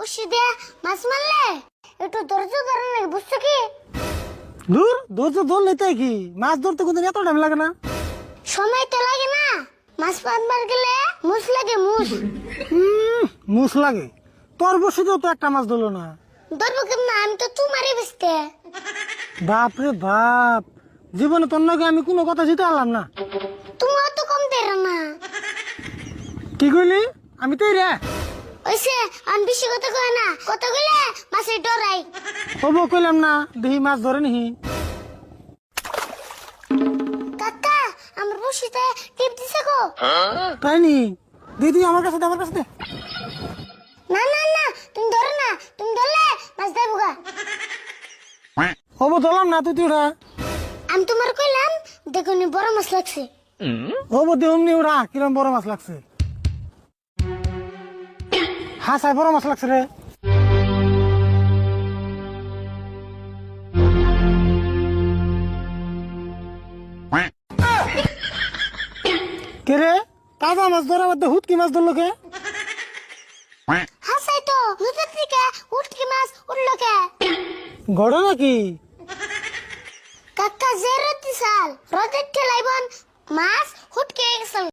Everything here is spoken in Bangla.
বসে দিয়ে মাছ মারলে? একটু ধৈর্য ধরে নাকি বুঝছ কি? দূর ধৈর্য ধরলে তাই কি? মাছ ধরতে কোনদিন এত টাইম লাগে না? সময় তো লাগে না। মাছ মারবার গেলে মুস লাগে মুস মুস লাগে। তোর বসিতেও তো একটা মাছ ধরলো না। ধরবো কেমন? আমি তো তোমারই বেসতে। বাপ রে বাপ। জীবনে তোর নাকি আমি কোনো কথা জিতে পারলাম না। তুমিও তো কম দেরো না। কি কইলি? আমি তো রে। ওইসে আমি বেশি কথা কয় না। কথা কইলে মাছের ডরাই হব কইলাম না দেখি মাছ ধরে নিহি। কাকা আমার বসিতে টিপ দিছে গো। তাই নি? দিদি আমার কাছে দে, আমার কাছে দে। না না না তুমি ধরো না তুমি ধরলে মাছ দেবো গা। হব ধরলাম না তুই উঠা। আমি তোমার কইলাম দেখো নি বড় মাছ লাগছে। হব দেহম নি উঠা কিরম বড় মাছ লাগছে। হাসায় বড় মাছ লাগছে রে। কে রে তাজা মাছ ধরা মধ্যে হুতকি মাছ ধরলো কে? হাসাই তো নদীর থেকে উঠকি মাছ উঠল কে? গড় নাকি? কাকা যে রতি সাল রোদের ঠেলাইবন মাছ হুটকে গেছে